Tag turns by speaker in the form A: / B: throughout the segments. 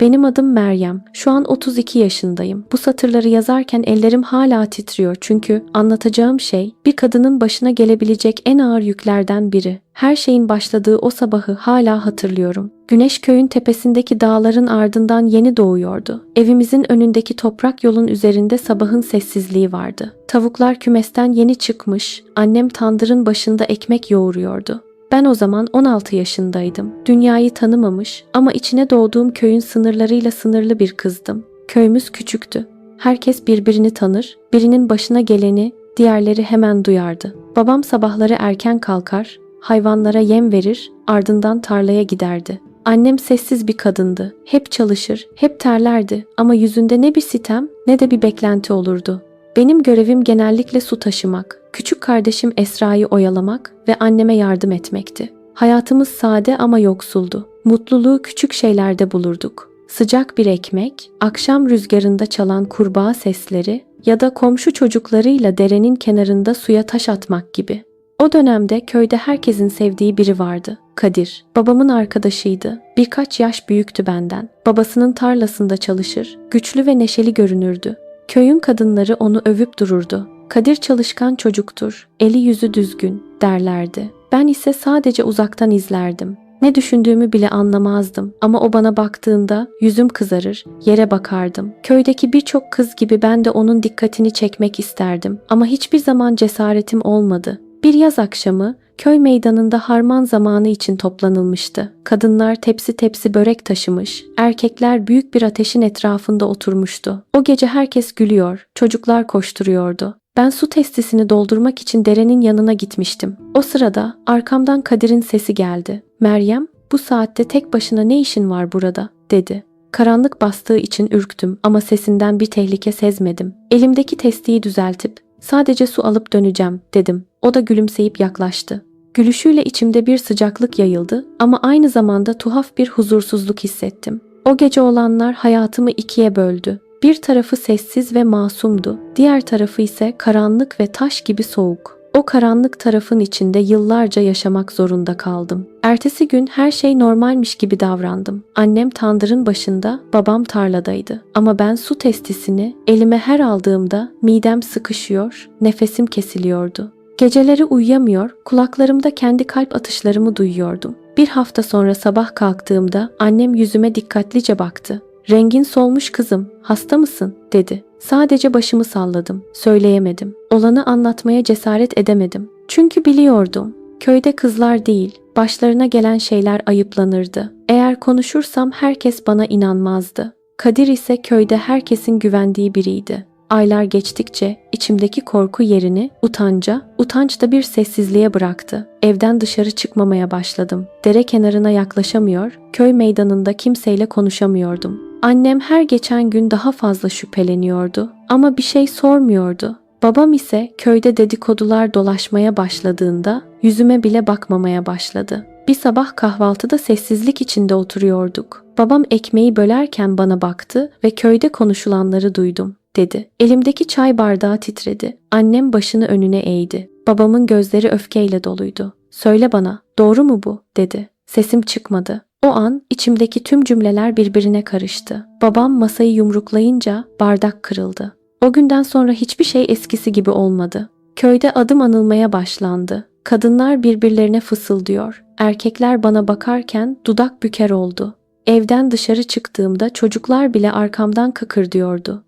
A: Benim adım Meryem. Şu an 32 yaşındayım. Bu satırları yazarken ellerim hala titriyor çünkü anlatacağım şey bir kadının başına gelebilecek en ağır yüklerden biri. Her şeyin başladığı o sabahı hala hatırlıyorum. Güneş köyün tepesindeki dağların ardından yeni doğuyordu. Evimizin önündeki toprak yolun üzerinde sabahın sessizliği vardı. Tavuklar kümesten yeni çıkmış, annem tandırın başında ekmek yoğuruyordu. Ben o zaman 16 yaşındaydım. Dünyayı tanımamış ama içine doğduğum köyün sınırlarıyla sınırlı bir kızdım. Köyümüz küçüktü. Herkes birbirini tanır, birinin başına geleni diğerleri hemen duyardı. Babam sabahları erken kalkar, hayvanlara yem verir, ardından tarlaya giderdi. Annem sessiz bir kadındı. Hep çalışır, hep terlerdi ama yüzünde ne bir sitem ne de bir beklenti olurdu. Benim görevim genellikle su taşımak, küçük kardeşim Esra'yı oyalamak ve anneme yardım etmekti. Hayatımız sade ama yoksuldu. Mutluluğu küçük şeylerde bulurduk. Sıcak bir ekmek, akşam rüzgarında çalan kurbağa sesleri ya da komşu çocuklarıyla derenin kenarında suya taş atmak gibi. O dönemde köyde herkesin sevdiği biri vardı. Kadir. Babamın arkadaşıydı. Birkaç yaş büyüktü benden. Babasının tarlasında çalışır, güçlü ve neşeli görünürdü. Köyün kadınları onu övüp dururdu. Kadir çalışkan çocuktur, eli yüzü düzgün derlerdi. Ben ise sadece uzaktan izlerdim. Ne düşündüğümü bile anlamazdım ama o bana baktığında yüzüm kızarır, yere bakardım. Köydeki birçok kız gibi ben de onun dikkatini çekmek isterdim ama hiçbir zaman cesaretim olmadı. Bir yaz akşamı köy meydanında harman zamanı için toplanılmıştı. Kadınlar tepsi tepsi börek taşımış, erkekler büyük bir ateşin etrafında oturmuştu. O gece herkes gülüyor, çocuklar koşturuyordu. Ben su testisini doldurmak için derenin yanına gitmiştim. O sırada arkamdan Kadir'in sesi geldi. Meryem, bu saatte tek başına ne işin var burada? dedi. Karanlık bastığı için ürktüm ama sesinden bir tehlike sezmedim. Elimdeki testiyi düzeltip sadece su alıp döneceğim dedim. O da gülümseyip yaklaştı. Gülüşüyle içimde bir sıcaklık yayıldı ama aynı zamanda tuhaf bir huzursuzluk hissettim. O gece olanlar hayatımı ikiye böldü. Bir tarafı sessiz ve masumdu, diğer tarafı ise karanlık ve taş gibi soğuk. O karanlık tarafın içinde yıllarca yaşamak zorunda kaldım. Ertesi gün her şey normalmiş gibi davrandım. Annem tandırın başında, babam tarladaydı. Ama ben su testisini elime her aldığımda midem sıkışıyor, nefesim kesiliyordu. Geceleri uyuyamıyor, kulaklarımda kendi kalp atışlarımı duyuyordum. Bir hafta sonra sabah kalktığımda annem yüzüme dikkatlice baktı. Rengin solmuş kızım, hasta mısın? dedi. Sadece başımı salladım, söyleyemedim. Olanı anlatmaya cesaret edemedim. Çünkü biliyordum. Köyde kızlar değil, başlarına gelen şeyler ayıplanırdı. Eğer konuşursam herkes bana inanmazdı. Kadir ise köyde herkesin güvendiği biriydi. Aylar geçtikçe içimdeki korku yerini utanca, utanç da bir sessizliğe bıraktı. Evden dışarı çıkmamaya başladım. Dere kenarına yaklaşamıyor, köy meydanında kimseyle konuşamıyordum. Annem her geçen gün daha fazla şüpheleniyordu ama bir şey sormuyordu. Babam ise köyde dedikodular dolaşmaya başladığında yüzüme bile bakmamaya başladı. Bir sabah kahvaltıda sessizlik içinde oturuyorduk. Babam ekmeği bölerken bana baktı ve köyde konuşulanları duydum dedi. Elimdeki çay bardağı titredi. Annem başını önüne eğdi. Babamın gözleri öfkeyle doluydu. Söyle bana, doğru mu bu? dedi. Sesim çıkmadı. O an içimdeki tüm cümleler birbirine karıştı. Babam masayı yumruklayınca bardak kırıldı. O günden sonra hiçbir şey eskisi gibi olmadı. Köyde adım anılmaya başlandı. Kadınlar birbirlerine fısıldıyor. Erkekler bana bakarken dudak büker oldu. Evden dışarı çıktığımda çocuklar bile arkamdan kıkırdıyordu.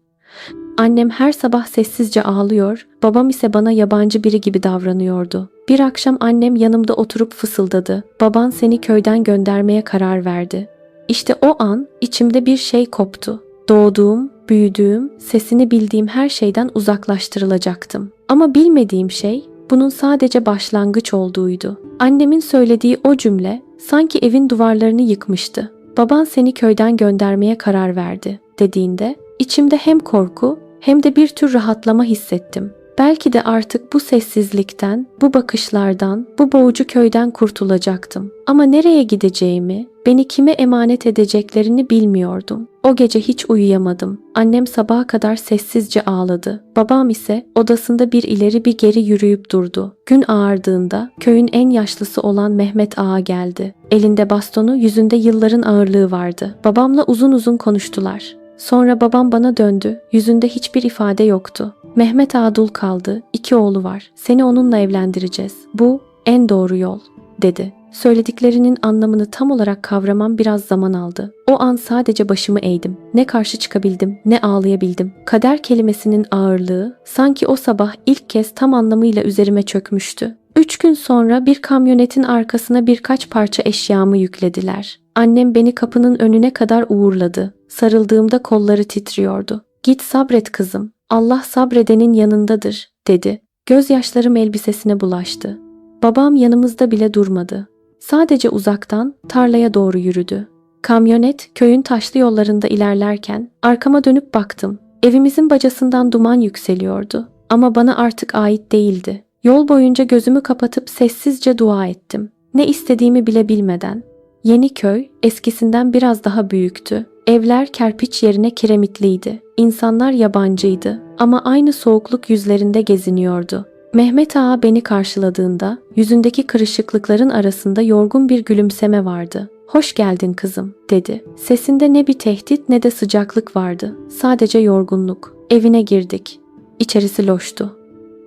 A: Annem her sabah sessizce ağlıyor, babam ise bana yabancı biri gibi davranıyordu. Bir akşam annem yanımda oturup fısıldadı. Baban seni köyden göndermeye karar verdi. İşte o an içimde bir şey koptu. Doğduğum, büyüdüğüm, sesini bildiğim her şeyden uzaklaştırılacaktım. Ama bilmediğim şey bunun sadece başlangıç olduğuydu. Annemin söylediği o cümle sanki evin duvarlarını yıkmıştı. Baban seni köyden göndermeye karar verdi dediğinde içimde hem korku hem de bir tür rahatlama hissettim. Belki de artık bu sessizlikten, bu bakışlardan, bu boğucu köyden kurtulacaktım. Ama nereye gideceğimi, beni kime emanet edeceklerini bilmiyordum. O gece hiç uyuyamadım. Annem sabaha kadar sessizce ağladı. Babam ise odasında bir ileri bir geri yürüyüp durdu. Gün ağardığında köyün en yaşlısı olan Mehmet Ağa geldi. Elinde bastonu, yüzünde yılların ağırlığı vardı. Babamla uzun uzun konuştular. Sonra babam bana döndü. Yüzünde hiçbir ifade yoktu. Mehmet Ağa dul kaldı. İki oğlu var. Seni onunla evlendireceğiz. Bu en doğru yol, dedi. Söylediklerinin anlamını tam olarak kavramam biraz zaman aldı. O an sadece başımı eğdim. Ne karşı çıkabildim, ne ağlayabildim. Kader kelimesinin ağırlığı sanki o sabah ilk kez tam anlamıyla üzerime çökmüştü. Üç gün sonra bir kamyonetin arkasına birkaç parça eşyamı yüklediler. Annem beni kapının önüne kadar uğurladı. Sarıldığımda kolları titriyordu. Git sabret kızım. Allah sabredenin yanındadır, dedi. Gözyaşlarım elbisesine bulaştı. Babam yanımızda bile durmadı. Sadece uzaktan tarlaya doğru yürüdü. Kamyonet köyün taşlı yollarında ilerlerken arkama dönüp baktım. Evimizin bacasından duman yükseliyordu ama bana artık ait değildi. Yol boyunca gözümü kapatıp sessizce dua ettim. Ne istediğimi bile bilmeden. Yeni köy eskisinden biraz daha büyüktü. Evler kerpiç yerine kiremitliydi. İnsanlar yabancıydı ama aynı soğukluk yüzlerinde geziniyordu. Mehmet Ağa beni karşıladığında yüzündeki kırışıklıkların arasında yorgun bir gülümseme vardı. Hoş geldin kızım, dedi. Sesinde ne bir tehdit ne de sıcaklık vardı. Sadece yorgunluk. Evine girdik. İçerisi loştu.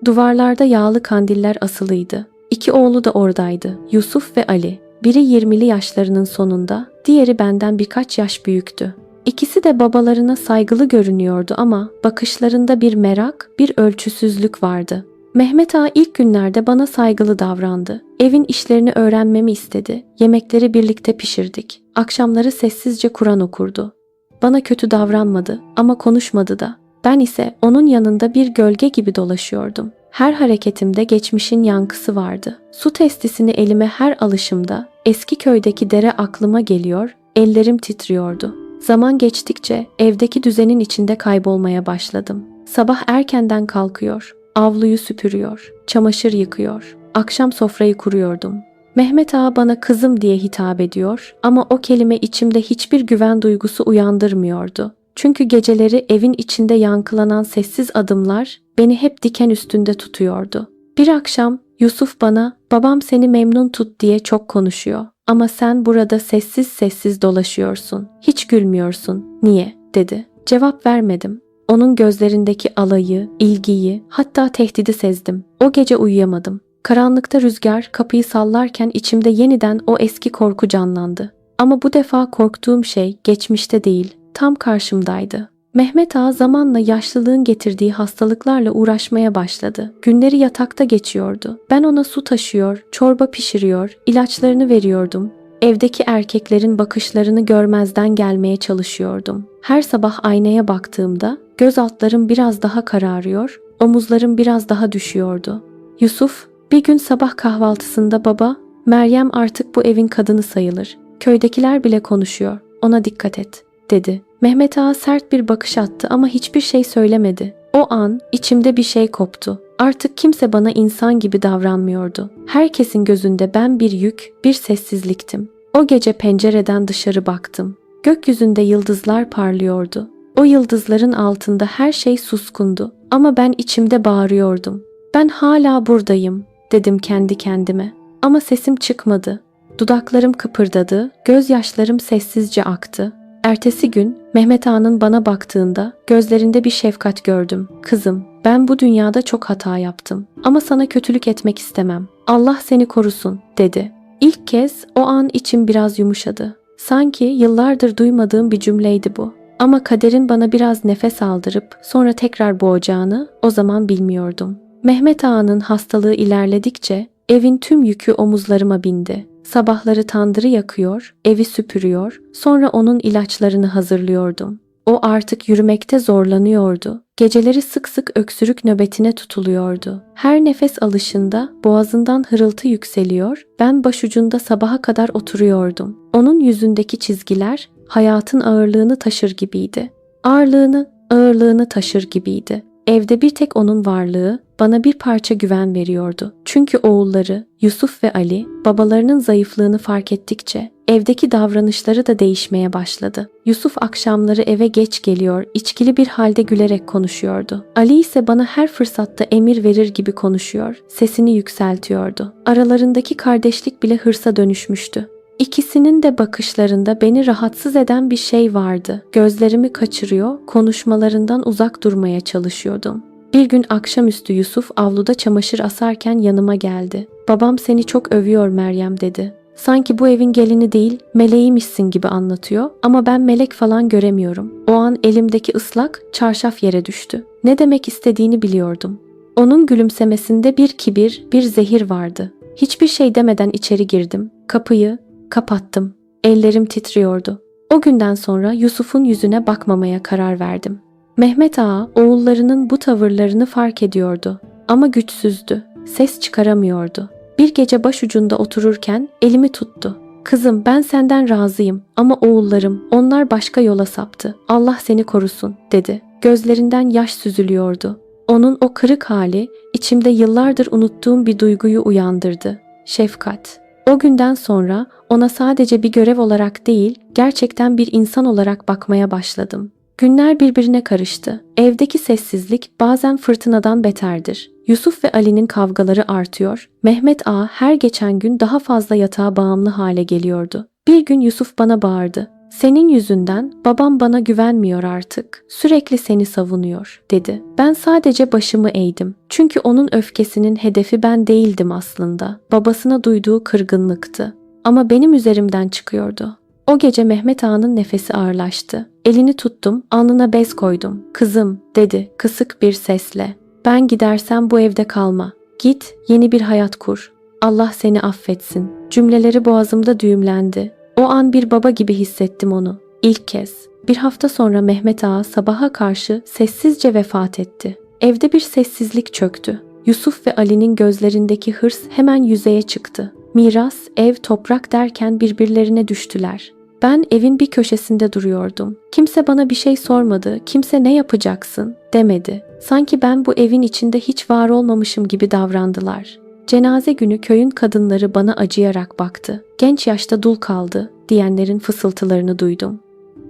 A: Duvarlarda yağlı kandiller asılıydı. İki oğlu da oradaydı. Yusuf ve Ali. Biri 20'li yaşlarının sonunda, diğeri benden birkaç yaş büyüktü. İkisi de babalarına saygılı görünüyordu ama bakışlarında bir merak, bir ölçüsüzlük vardı. Mehmet Ağa ilk günlerde bana saygılı davrandı. Evin işlerini öğrenmemi istedi. Yemekleri birlikte pişirdik. Akşamları sessizce Kur'an okurdu. Bana kötü davranmadı ama konuşmadı da. Ben ise onun yanında bir gölge gibi dolaşıyordum. Her hareketimde geçmişin yankısı vardı. Su testisini elime her alışımda eski köydeki dere aklıma geliyor, ellerim titriyordu. Zaman geçtikçe evdeki düzenin içinde kaybolmaya başladım. Sabah erkenden kalkıyor, avluyu süpürüyor, çamaşır yıkıyor, akşam sofrayı kuruyordum. Mehmet Ağa bana kızım diye hitap ediyor ama o kelime içimde hiçbir güven duygusu uyandırmıyordu. Çünkü geceleri evin içinde yankılanan sessiz adımlar beni hep diken üstünde tutuyordu. Bir akşam Yusuf bana babam seni memnun tut diye çok konuşuyor ama sen burada sessiz sessiz dolaşıyorsun. Hiç gülmüyorsun. Niye? dedi. Cevap vermedim. Onun gözlerindeki alayı, ilgiyi, hatta tehdidi sezdim. O gece uyuyamadım. Karanlıkta rüzgar kapıyı sallarken içimde yeniden o eski korku canlandı. Ama bu defa korktuğum şey geçmişte değil, tam karşımdaydı. Mehmet Ağa zamanla yaşlılığın getirdiği hastalıklarla uğraşmaya başladı. Günleri yatakta geçiyordu. Ben ona su taşıyor, çorba pişiriyor, ilaçlarını veriyordum. Evdeki erkeklerin bakışlarını görmezden gelmeye çalışıyordum. Her sabah aynaya baktığımda göz altlarım biraz daha kararıyor, omuzlarım biraz daha düşüyordu. Yusuf bir gün sabah kahvaltısında baba, Meryem artık bu evin kadını sayılır. Köydekiler bile konuşuyor. Ona dikkat et, dedi. Mehmet Ağa sert bir bakış attı ama hiçbir şey söylemedi. O an içimde bir şey koptu. Artık kimse bana insan gibi davranmıyordu. Herkesin gözünde ben bir yük, bir sessizliktim. O gece pencereden dışarı baktım. Gökyüzünde yıldızlar parlıyordu. O yıldızların altında her şey suskundu ama ben içimde bağırıyordum. Ben hala buradayım dedim kendi kendime. Ama sesim çıkmadı. Dudaklarım kıpırdadı, gözyaşlarım sessizce aktı. Ertesi gün Mehmet Ağa'nın bana baktığında gözlerinde bir şefkat gördüm. Kızım, ben bu dünyada çok hata yaptım ama sana kötülük etmek istemem. Allah seni korusun, dedi. İlk kez o an içim biraz yumuşadı. Sanki yıllardır duymadığım bir cümleydi bu. Ama kaderin bana biraz nefes aldırıp sonra tekrar boğacağını o zaman bilmiyordum. Mehmet Ağa'nın hastalığı ilerledikçe evin tüm yükü omuzlarıma bindi. Sabahları tandırı yakıyor, evi süpürüyor, sonra onun ilaçlarını hazırlıyordum. O artık yürümekte zorlanıyordu. Geceleri sık sık öksürük nöbetine tutuluyordu. Her nefes alışında boğazından hırıltı yükseliyor, ben başucunda sabaha kadar oturuyordum. Onun yüzündeki çizgiler hayatın ağırlığını taşır gibiydi. Ağırlığını, ağırlığını taşır gibiydi. Evde bir tek onun varlığı bana bir parça güven veriyordu. Çünkü oğulları Yusuf ve Ali babalarının zayıflığını fark ettikçe evdeki davranışları da değişmeye başladı. Yusuf akşamları eve geç geliyor, içkili bir halde gülerek konuşuyordu. Ali ise bana her fırsatta emir verir gibi konuşuyor, sesini yükseltiyordu. Aralarındaki kardeşlik bile hırsa dönüşmüştü. İkisinin de bakışlarında beni rahatsız eden bir şey vardı. Gözlerimi kaçırıyor, konuşmalarından uzak durmaya çalışıyordum. Bir gün akşamüstü Yusuf avluda çamaşır asarken yanıma geldi. Babam seni çok övüyor Meryem dedi. Sanki bu evin gelini değil, meleğiymişsin gibi anlatıyor ama ben melek falan göremiyorum. O an elimdeki ıslak çarşaf yere düştü. Ne demek istediğini biliyordum. Onun gülümsemesinde bir kibir, bir zehir vardı. Hiçbir şey demeden içeri girdim. Kapıyı kapattım. Ellerim titriyordu. O günden sonra Yusuf'un yüzüne bakmamaya karar verdim. Mehmet Ağa oğullarının bu tavırlarını fark ediyordu ama güçsüzdü. Ses çıkaramıyordu. Bir gece başucunda otururken elimi tuttu. Kızım ben senden razıyım ama oğullarım onlar başka yola saptı. Allah seni korusun dedi. Gözlerinden yaş süzülüyordu. Onun o kırık hali içimde yıllardır unuttuğum bir duyguyu uyandırdı. Şefkat. O günden sonra ona sadece bir görev olarak değil, gerçekten bir insan olarak bakmaya başladım. Günler birbirine karıştı. Evdeki sessizlik bazen fırtınadan beterdir. Yusuf ve Ali'nin kavgaları artıyor. Mehmet Ağa her geçen gün daha fazla yatağa bağımlı hale geliyordu. Bir gün Yusuf bana bağırdı. Senin yüzünden babam bana güvenmiyor artık. Sürekli seni savunuyor, dedi. Ben sadece başımı eğdim. Çünkü onun öfkesinin hedefi ben değildim aslında. Babasına duyduğu kırgınlıktı. Ama benim üzerimden çıkıyordu. O gece Mehmet Ağa'nın nefesi ağırlaştı. Elini tuttum, alnına bez koydum. Kızım, dedi kısık bir sesle. Ben gidersem bu evde kalma. Git, yeni bir hayat kur. Allah seni affetsin. Cümleleri boğazımda düğümlendi. O an bir baba gibi hissettim onu. İlk kez. Bir hafta sonra Mehmet Ağa sabaha karşı sessizce vefat etti. Evde bir sessizlik çöktü. Yusuf ve Ali'nin gözlerindeki hırs hemen yüzeye çıktı. Miras, ev, toprak derken birbirlerine düştüler. Ben evin bir köşesinde duruyordum. Kimse bana bir şey sormadı, kimse ne yapacaksın demedi. Sanki ben bu evin içinde hiç var olmamışım gibi davrandılar. Cenaze günü köyün kadınları bana acıyarak baktı. Genç yaşta dul kaldı diyenlerin fısıltılarını duydum.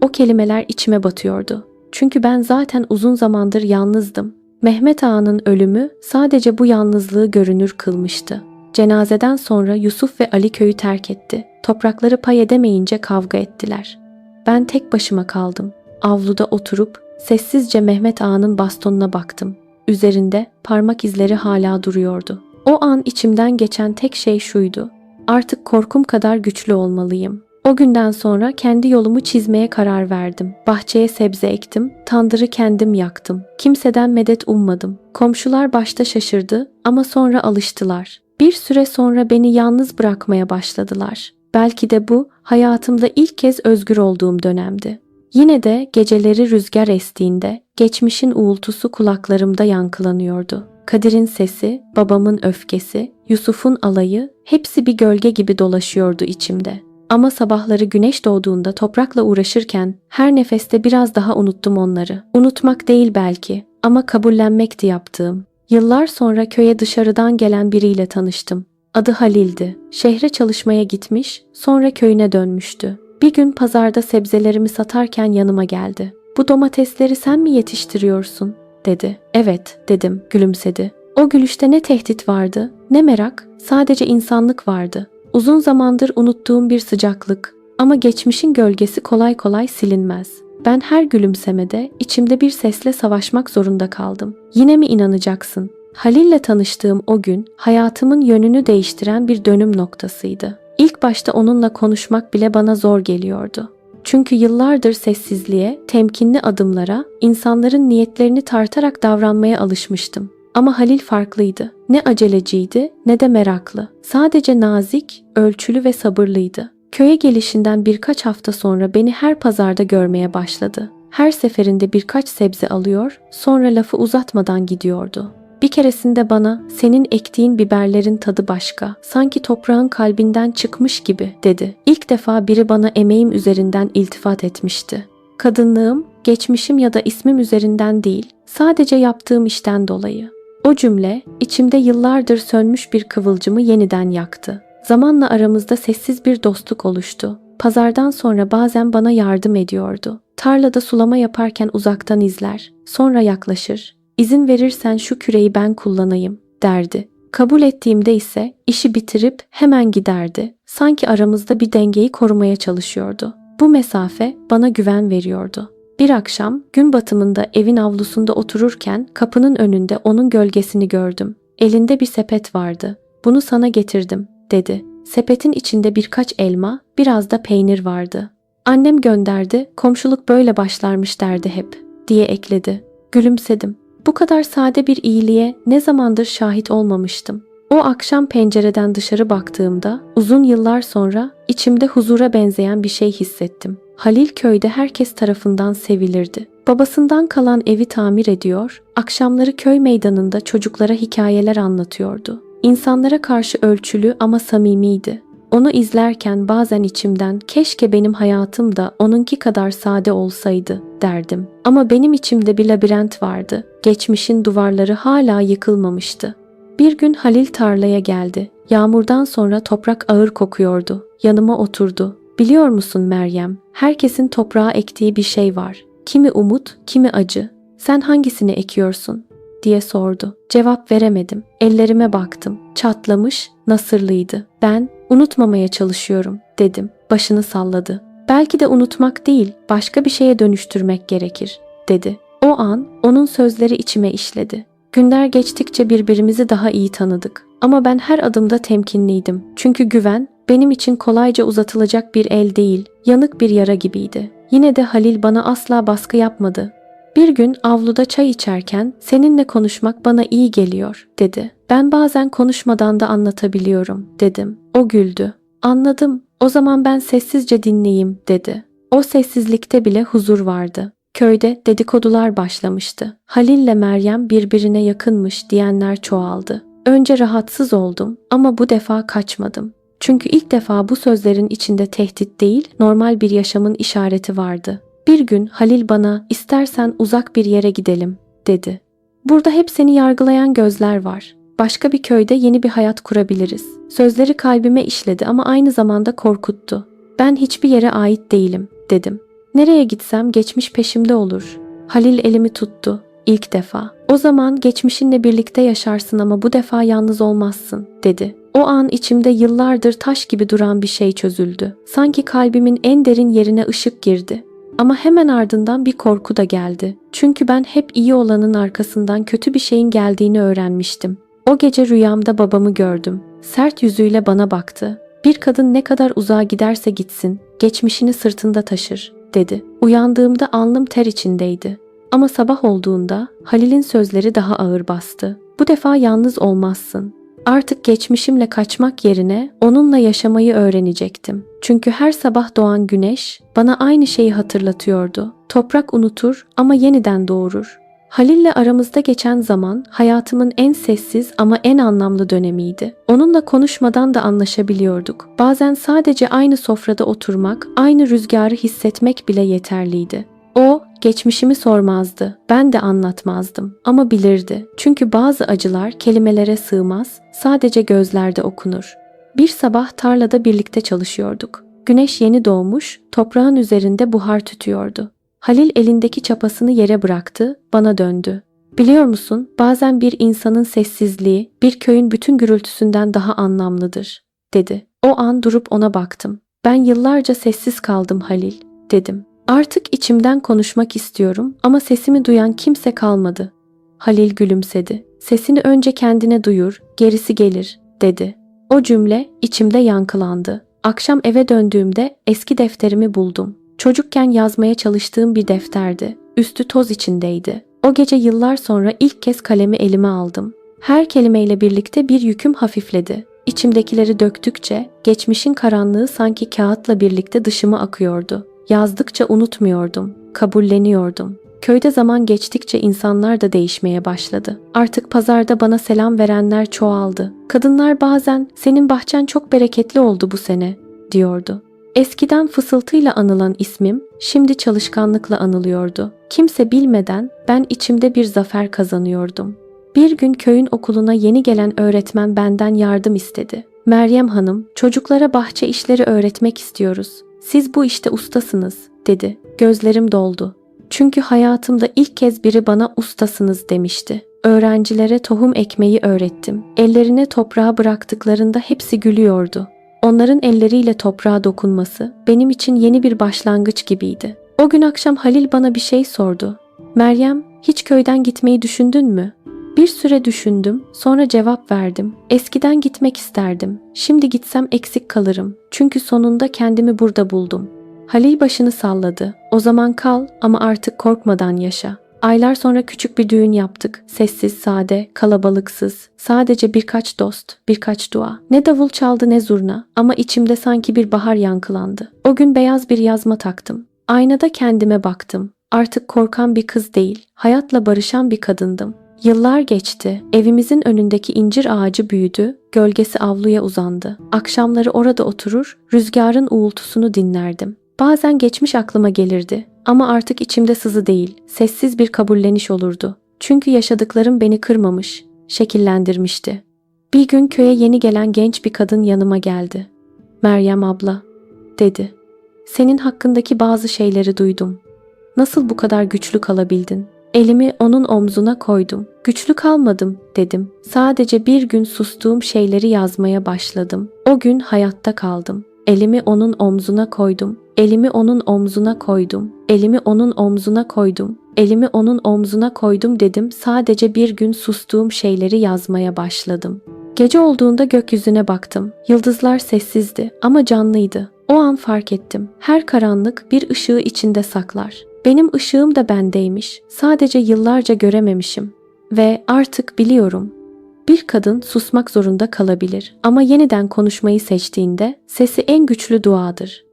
A: O kelimeler içime batıyordu. Çünkü ben zaten uzun zamandır yalnızdım. Mehmet Ağa'nın ölümü sadece bu yalnızlığı görünür kılmıştı. Cenazeden sonra Yusuf ve Ali köyü terk etti. Toprakları pay edemeyince kavga ettiler. Ben tek başıma kaldım. Avluda oturup sessizce Mehmet Ağa'nın bastonuna baktım. Üzerinde parmak izleri hala duruyordu. O an içimden geçen tek şey şuydu. Artık korkum kadar güçlü olmalıyım. O günden sonra kendi yolumu çizmeye karar verdim. Bahçeye sebze ektim, tandırı kendim yaktım. Kimseden medet ummadım. Komşular başta şaşırdı ama sonra alıştılar. Bir süre sonra beni yalnız bırakmaya başladılar. Belki de bu hayatımda ilk kez özgür olduğum dönemdi. Yine de geceleri rüzgar estiğinde geçmişin uğultusu kulaklarımda yankılanıyordu. Kadir'in sesi, babamın öfkesi, Yusuf'un alayı hepsi bir gölge gibi dolaşıyordu içimde. Ama sabahları güneş doğduğunda toprakla uğraşırken her nefeste biraz daha unuttum onları. Unutmak değil belki ama kabullenmekti yaptığım. Yıllar sonra köye dışarıdan gelen biriyle tanıştım. Adı Halil'di. Şehre çalışmaya gitmiş, sonra köyüne dönmüştü. Bir gün pazarda sebzelerimi satarken yanıma geldi. Bu domatesleri sen mi yetiştiriyorsun? Dedi. Evet dedim gülümsedi. O gülüşte ne tehdit vardı ne merak sadece insanlık vardı. Uzun zamandır unuttuğum bir sıcaklık ama geçmişin gölgesi kolay kolay silinmez. Ben her gülümsemede içimde bir sesle savaşmak zorunda kaldım. Yine mi inanacaksın? Halil'le tanıştığım o gün hayatımın yönünü değiştiren bir dönüm noktasıydı. İlk başta onunla konuşmak bile bana zor geliyordu. Çünkü yıllardır sessizliğe, temkinli adımlara, insanların niyetlerini tartarak davranmaya alışmıştım. Ama Halil farklıydı. Ne aceleciydi ne de meraklı. Sadece nazik, ölçülü ve sabırlıydı. Köye gelişinden birkaç hafta sonra beni her pazarda görmeye başladı. Her seferinde birkaç sebze alıyor, sonra lafı uzatmadan gidiyordu. Bir keresinde bana senin ektiğin biberlerin tadı başka, sanki toprağın kalbinden çıkmış gibi dedi. İlk defa biri bana emeğim üzerinden iltifat etmişti. Kadınlığım, geçmişim ya da ismim üzerinden değil, Sadece yaptığım işten dolayı. O cümle içimde yıllardır sönmüş bir kıvılcımı yeniden yaktı. Zamanla aramızda sessiz bir dostluk oluştu. Pazardan sonra bazen bana yardım ediyordu. Tarlada sulama yaparken uzaktan izler, sonra yaklaşır. İzin verirsen şu küreği ben kullanayım derdi. Kabul ettiğimde ise işi bitirip hemen giderdi. Sanki aramızda bir dengeyi korumaya çalışıyordu. Bu mesafe bana güven veriyordu. Bir akşam gün batımında evin avlusunda otururken kapının önünde onun gölgesini gördüm. Elinde bir sepet vardı. Bunu sana getirdim, dedi. Sepetin içinde birkaç elma, biraz da peynir vardı. Annem gönderdi, komşuluk böyle başlarmış derdi hep, diye ekledi. Gülümsedim. Bu kadar sade bir iyiliğe ne zamandır şahit olmamıştım. O akşam pencereden dışarı baktığımda uzun yıllar sonra içimde huzura benzeyen bir şey hissettim. Halil köyde herkes tarafından sevilirdi. Babasından kalan evi tamir ediyor, akşamları köy meydanında çocuklara hikayeler anlatıyordu. İnsanlara karşı ölçülü ama samimiydi. Onu izlerken bazen içimden keşke benim hayatım da onunki kadar sade olsaydı derdim. Ama benim içimde bir labirent vardı. Geçmişin duvarları hala yıkılmamıştı. Bir gün Halil tarlaya geldi. Yağmurdan sonra toprak ağır kokuyordu. Yanıma oturdu. Biliyor musun Meryem? Herkesin toprağa ektiği bir şey var. Kimi umut, kimi acı. Sen hangisini ekiyorsun? diye sordu. Cevap veremedim. Ellerime baktım. Çatlamış, nasırlıydı. Ben unutmamaya çalışıyorum dedim. Başını salladı. Belki de unutmak değil, başka bir şeye dönüştürmek gerekir dedi. O an onun sözleri içime işledi. Günler geçtikçe birbirimizi daha iyi tanıdık. Ama ben her adımda temkinliydim. Çünkü güven benim için kolayca uzatılacak bir el değil, yanık bir yara gibiydi. Yine de Halil bana asla baskı yapmadı. Bir gün avluda çay içerken seninle konuşmak bana iyi geliyor dedi. Ben bazen konuşmadan da anlatabiliyorum dedim. O güldü. Anladım. O zaman ben sessizce dinleyeyim dedi. O sessizlikte bile huzur vardı. Köyde dedikodular başlamıştı. Halil'le Meryem birbirine yakınmış diyenler çoğaldı. Önce rahatsız oldum ama bu defa kaçmadım. Çünkü ilk defa bu sözlerin içinde tehdit değil, normal bir yaşamın işareti vardı. Bir gün Halil bana istersen uzak bir yere gidelim dedi. Burada hep seni yargılayan gözler var. Başka bir köyde yeni bir hayat kurabiliriz. Sözleri kalbime işledi ama aynı zamanda korkuttu. Ben hiçbir yere ait değilim dedim. Nereye gitsem geçmiş peşimde olur. Halil elimi tuttu. İlk defa. O zaman geçmişinle birlikte yaşarsın ama bu defa yalnız olmazsın dedi. O an içimde yıllardır taş gibi duran bir şey çözüldü. Sanki kalbimin en derin yerine ışık girdi. Ama hemen ardından bir korku da geldi. Çünkü ben hep iyi olanın arkasından kötü bir şeyin geldiğini öğrenmiştim. O gece rüyamda babamı gördüm. Sert yüzüyle bana baktı. Bir kadın ne kadar uzağa giderse gitsin, geçmişini sırtında taşır, dedi. Uyandığımda alnım ter içindeydi. Ama sabah olduğunda Halil'in sözleri daha ağır bastı. Bu defa yalnız olmazsın. Artık geçmişimle kaçmak yerine onunla yaşamayı öğrenecektim. Çünkü her sabah doğan güneş bana aynı şeyi hatırlatıyordu. Toprak unutur ama yeniden doğurur. Halil'le aramızda geçen zaman hayatımın en sessiz ama en anlamlı dönemiydi. Onunla konuşmadan da anlaşabiliyorduk. Bazen sadece aynı sofrada oturmak, aynı rüzgarı hissetmek bile yeterliydi. O geçmişimi sormazdı. Ben de anlatmazdım ama bilirdi. Çünkü bazı acılar kelimelere sığmaz, sadece gözlerde okunur. Bir sabah tarlada birlikte çalışıyorduk. Güneş yeni doğmuş, toprağın üzerinde buhar tütüyordu. Halil elindeki çapasını yere bıraktı, bana döndü. Biliyor musun, bazen bir insanın sessizliği bir köyün bütün gürültüsünden daha anlamlıdır, dedi. O an durup ona baktım. Ben yıllarca sessiz kaldım Halil, dedim. Artık içimden konuşmak istiyorum ama sesimi duyan kimse kalmadı. Halil gülümsedi. Sesini önce kendine duyur, gerisi gelir, dedi. O cümle içimde yankılandı. Akşam eve döndüğümde eski defterimi buldum. Çocukken yazmaya çalıştığım bir defterdi. Üstü toz içindeydi. O gece yıllar sonra ilk kez kalemi elime aldım. Her kelimeyle birlikte bir yüküm hafifledi. İçimdekileri döktükçe geçmişin karanlığı sanki kağıtla birlikte dışıma akıyordu. Yazdıkça unutmuyordum, kabulleniyordum. Köyde zaman geçtikçe insanlar da değişmeye başladı. Artık pazarda bana selam verenler çoğaldı. Kadınlar bazen "Senin bahçen çok bereketli oldu bu sene." diyordu. Eskiden fısıltıyla anılan ismim şimdi çalışkanlıkla anılıyordu. Kimse bilmeden ben içimde bir zafer kazanıyordum. Bir gün köyün okuluna yeni gelen öğretmen benden yardım istedi. Meryem Hanım, çocuklara bahçe işleri öğretmek istiyoruz. Siz bu işte ustasınız, dedi. Gözlerim doldu. Çünkü hayatımda ilk kez biri bana ustasınız demişti. Öğrencilere tohum ekmeyi öğrettim. Ellerine toprağı bıraktıklarında hepsi gülüyordu. Onların elleriyle toprağa dokunması benim için yeni bir başlangıç gibiydi. O gün akşam Halil bana bir şey sordu. Meryem, hiç köyden gitmeyi düşündün mü? Bir süre düşündüm, sonra cevap verdim. Eskiden gitmek isterdim. Şimdi gitsem eksik kalırım. Çünkü sonunda kendimi burada buldum. Halil başını salladı. O zaman kal ama artık korkmadan yaşa. Aylar sonra küçük bir düğün yaptık. Sessiz, sade, kalabalıksız. Sadece birkaç dost, birkaç dua. Ne davul çaldı ne zurna ama içimde sanki bir bahar yankılandı. O gün beyaz bir yazma taktım. Aynada kendime baktım. Artık korkan bir kız değil, hayatla barışan bir kadındım. Yıllar geçti. Evimizin önündeki incir ağacı büyüdü, gölgesi avluya uzandı. Akşamları orada oturur, rüzgarın uğultusunu dinlerdim. Bazen geçmiş aklıma gelirdi ama artık içimde sızı değil, sessiz bir kabulleniş olurdu. Çünkü yaşadıklarım beni kırmamış, şekillendirmişti. Bir gün köye yeni gelen genç bir kadın yanıma geldi. Meryem abla, dedi. Senin hakkındaki bazı şeyleri duydum. Nasıl bu kadar güçlü kalabildin? Elimi onun omzuna koydum. Güçlü kalmadım dedim. Sadece bir gün sustuğum şeyleri yazmaya başladım. O gün hayatta kaldım. Elimi onun omzuna koydum. Elimi onun omzuna koydum. Elimi onun omzuna koydum. Elimi onun omzuna koydum dedim. Sadece bir gün sustuğum şeyleri yazmaya başladım. Gece olduğunda gökyüzüne baktım. Yıldızlar sessizdi ama canlıydı. O an fark ettim. Her karanlık bir ışığı içinde saklar. Benim ışığım da bendeymiş. Sadece yıllarca görememişim. Ve artık biliyorum. Bir kadın susmak zorunda kalabilir ama yeniden konuşmayı seçtiğinde sesi en güçlü duadır.